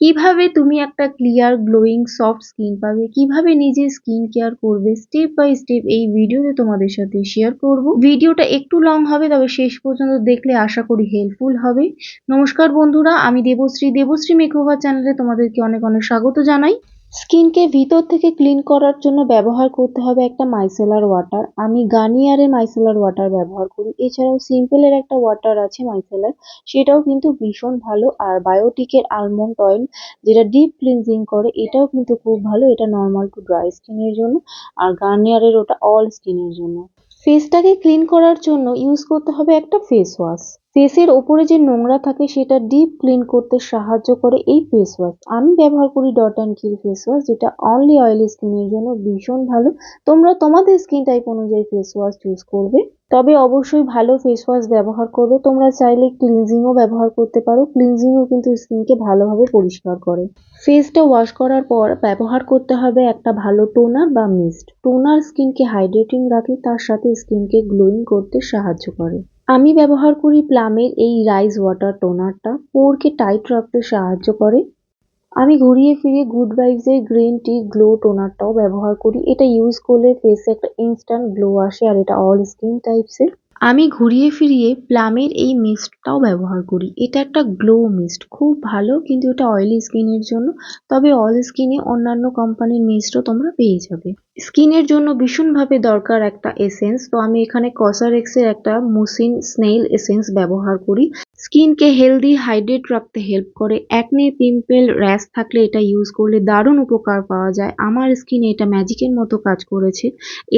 কীভাবে তুমি একটা ক্লিয়ার গ্লোয়িং সফট স্কিন পাবে? কীভাবে নিজের স্কিন কেয়ার করবে? স্টেপ বাই স্টেপ এই ভিডিওতে তোমাদের সাথে শেয়ার করব। ভিডিওটা একটু লং হবে, তবে শেষ পর্যন্ত দেখলে আশা করি হেল্পফুল হবে। নমস্কার বন্ধুরা, আমি দেবশ্রী। দেবশ্রী মেকওভার চ্যানেলে তোমাদেরকে অনেক অনেক স্বাগত জানাই। স্কিনকে ভিতর থেকে ক্লিন করার জন্য ব্যবহার করতে হবে একটা মাইসেলার ওয়াটার আমি গার্নিয়ারের মাইসেলার ওয়াটার ব্যবহার করি। এছাড়াও সিম্পলের একটা ওয়াটার আছে মাইসেলার সেটাও কিন্তু ভীষণ ভালো। আর বায়োটিকের আলমন্ড অয়েল যেটা ডিপ ক্লিনজিং করে, এটাও কিন্তু খুব ভালো। এটা নর্মাল টু ড্রাই স্কিনের জন্য। আর গার্নিয়ারের ওটা অল স্কিনের জন্য। ফেসটাকে ক্লিন করার জন্য ইউজ করতে হবে একটা ফেস ওয়াশ ফেসের ওপরে যে নোংরা থাকে সেটা ডিপ ক্লিন করতে সাহায্য করে এই ফেস ওয়াশ আমি ব্যবহার করি ডট অ্যান্ড কির ফেস ওয়াশ যেটা অনলি অয়েলি স্কিনের জন্য ভীষণ ভালো। তোমরা তোমাদের স্কিন টাইপ অনুযায়ী ফেস ওয়াশ চুজ করবে। তবে অবশ্যই ভালো ফেস ওয়াশ ব্যবহার করবে। তোমরা চাইলে ক্লিনজিংও ব্যবহার করতে পারো। ক্লিনজিংও কিন্তু স্কিনকে ভালোভাবে পরিষ্কার করে। ফেসটা ওয়াশ করার পর ব্যবহার করতে হবে একটা ভালো টোনার বা মিস্ট টোনার স্কিনকে হাইড্রেটিং রাখে, তার সাথে স্কিনকে গ্লোয়িং করতে সাহায্য করে। আমি ব্যবহার করি প্লামের এই রাইস ওয়াটার টোনারটা পোরকে টাইট রাখতে সাহায্য করে। আমি ঘুরিয়ে ফিরিয়ে গুড ভাইবসের গ্রিন টি গ্লো টোনারটাও ব্যবহার করি। এটা ইউজ করলে ফেসে একটা ইনস্ট্যান্ট গ্লো আসে আর এটা অল স্কিন টাইপসের আমি ঘুরিয়ে ফিরিয়ে প্লামের এই মিস্টটাও ব্যবহার করি। এটা একটা গ্লো মিস্ট খুব ভালো, কিন্তু এটা অয়েলি স্কিনের জন্য। তবে অল স্কিনে অন্যান্য কোম্পানির মিস্টও তোমরা পেয়ে যাবে। স্কিনের জন্য ভীষণভাবে দরকার একটা এসেন্স তো আমি এখানে কসারেক্সের একটা মুসিন স্নেইল এসেন্স ব্যবহার করি। স্কিনকে হেলদি হাইড্রেট রাখতে হেল্প করে। একনে পিম্পল র্যাশ থাকলে এটা ইউজ করলে দারুণ উপকার পাওয়া যায়। আমার স্কিনে এটা ম্যাজিকের মতো কাজ করেছে।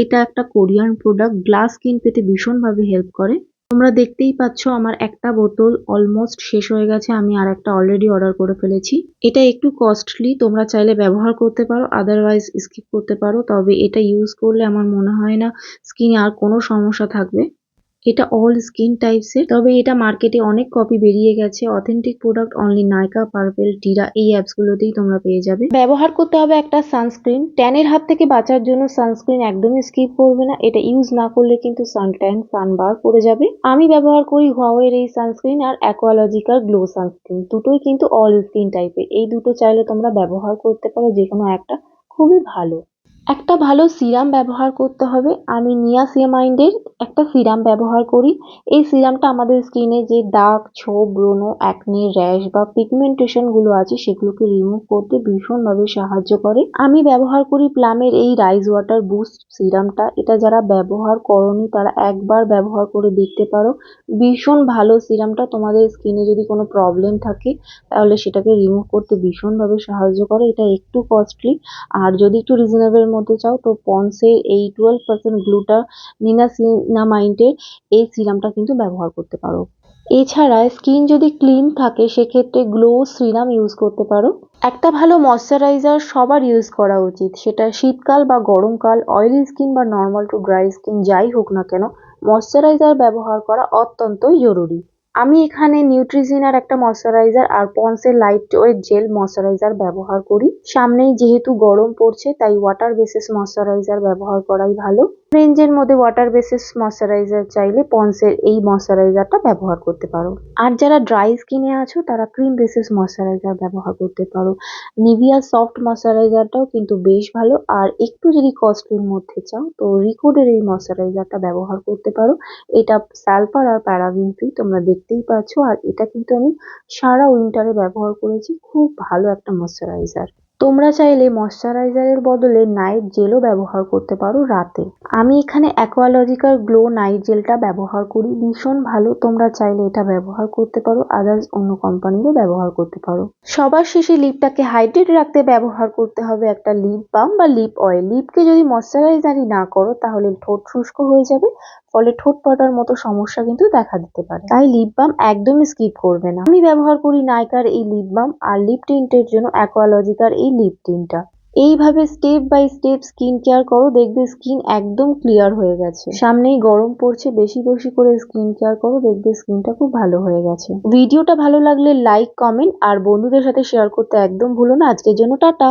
এটা একটা কোরিয়ান প্রোডাক্ট গ্লাস স্কিন পেতে ভীষণভাবে হেল্প করে। তোমরা দেখতেই পাচ্ছ আমার একটা বোতল অলমোস্ট শেষ হয়ে গেছে, আমি আর একটা অলরেডি অর্ডার করে ফেলেছি। এটা একটু কস্টলি তোমরা চাইলে ব্যবহার করতে পারো আদারওয়াইজ স্কিপ করতে পারো, তবে এটা ইউজ করলে আমার মনে হয় না স্কিনে আর কোনো সমস্যা থাকবে। এটা অল স্কিন টাইপসের তবে এটা মার্কেটে অনেক কপি বেরিয়ে গেছে। Authentic product only Nykaa Purplle Tira এই অ্যাপস গুলোতেই তোমরা পেয়ে যাবে। ব্যবহার করতে হবে একটা সানস্ক্রিন ট্যানের হাত থেকে বাঁচার জন্য সানস্ক্রিন একদমই স্কিপ করবে না। এটা ইউজ না করলে কিন্তু সানট্যান সানবার পড়ে যাবে। আমি ব্যবহার করি হোয়াওয়ের এই সানস্ক্রিন আর অ্যাকোয়ালজিক্যাল গ্লো সানস্ক্রিন দুটোই কিন্তু অল স্কিন টাইপের এই দুটো চাইলে তোমরা ব্যবহার করতে পারো যে কোনো একটা। খুবই ভালো। একটা ভালো সিরাম ব্যবহার করতে হবে। আমি নিয়াসিয়ামাইন্ডের একটা সিরাম ব্যবহার করি। এই সিরামটা আমাদের স্কিনে যে দাগ, ছোপ, ব্রণ অ্যাকনে র্যাশ বা পিগমেন্টেশনগুলো আছে, সেগুলোকে রিমুভ করতে ভীষণভাবে সাহায্য করে। আমি ব্যবহার করি প্লামের এই রাইস ওয়াটার বুস্ট সিরামটা। এটা যারা ব্যবহার করনি, তারা একবার ব্যবহার করে দেখতে পারো। ভীষণ ভালো সিরামটা তোমাদের স্কিনে যদি কোনো প্রবলেম থাকে, তাহলে সেটাকে রিমুভ করতে ভীষণভাবে সাহায্য করে। এটা একটু কস্টলি আর যদি একটু রিজনেবল মধ্যে চাও, তো পন্সের এই টুয়েলভ পার্সেন্ট গ্লুটা নিনাসিনামাইন্ডের এই সিরামটা কিন্তু ব্যবহার করতে পারো। এছাড়া স্কিন যদি ক্লিন থাকে, সেক্ষেত্রে গ্লো সিরাম ইউজ করতে পারো। একটা ভালো ময়শ্চারাইজার সবার ইউজ করা উচিত, সেটা শীতকাল বা গরমকাল অয়েলি স্কিন বা নর্মাল টু ড্রাই স্কিন যাই হোক না কেন ময়শ্চারাইজার ব্যবহার করা অত্যন্তই জরুরি। আমি এখানে নিউট্রিজিনার একটা ময়শ্চারাইজার আর পন্সের লাইট ওয়েট জেল ময়শ্চারাইজার ব্যবহার করি। সামনেই যেহেতু গরম পড়ছে, তাই ওয়াটার বেসিস ময়শ্চারাইজার ব্যবহার করাই ভালো। রেঞ্জের মধ্যে ওয়াটার বেসিস ময়শ্চারাইজার চাইলে পন্সের এই ময়শ্চারাইজারটা ব্যবহার করতে পারো। আর যারা ড্রাই স্কিনে আছো, তারা ক্রিম বেসিস ময়শ্চারাইজার ব্যবহার করতে পারো। নিভিয়া সফট ময়শ্চারাইজারটাও কিন্তু বেশ ভালো। আর একটু যদি কস্টলির মধ্যে চাও, তো রিকোডের এই ময়শ্চারাইজারটা ব্যবহার করতে পারো। এটা সালফার আর প্যারাবিন ফ্রি তোমরা দেখতেই পাচ্ছ। আর এটা কিন্তু আমি সারা উইন্টারে ব্যবহার করেছি। খুব ভালো একটা ময়শ্চারাইজার তোমরা চাইলে ময়শ্চারাইজারের বদলে নাইট জেলও ব্যবহার করতে পারো রাতে। আমি এখানে অ্যাকোয়ালজিক্যাল গ্লো নাইট জেলটা ব্যবহার করি। ভীষণ ভালো, তোমরা চাইলে এটা ব্যবহার করতে পারো আদার্স অন্য কোম্পানিরও ব্যবহার করতে পারো। সবার শেষে লিপটাকে হাইড্রেট রাখতে ব্যবহার করতে হবে একটা লিপ বাম বা লিপ অয়েল। লিপকে যদি ময়শ্চারাইজারই না করো, তাহলে ঠোঁট শুষ্ক হয়ে যাবে ফলে ঠোঁট পাটার মতো সমস্যা কিন্তু দেখা দিতে পারে। তাই লিপ বাম একদমই স্কিপ করবে না। আমি ব্যবহার করি নাইকার এই লিপ বাম আর লিপ টিন্টের জন্য অ্যাকোয়ালজিকার এই লিপ টিনটা এইভাবে step by step skin care করো, দেখবে স্কিন একদম ক্লিয়ার হয়ে গেছে। সামনেই গরম পড়ছে, বেশি বেশি করে স্কিন কেয়ার করো, দেখবে স্কিনটা খুব ভালো হয়ে গেছে। ভিডিওটা ভালো লাগলে লাইক কমেন্ট আর বন্ধুদের সাথে শেয়ার করতে একদম ভুলো না। আজকের জন্য টাটা।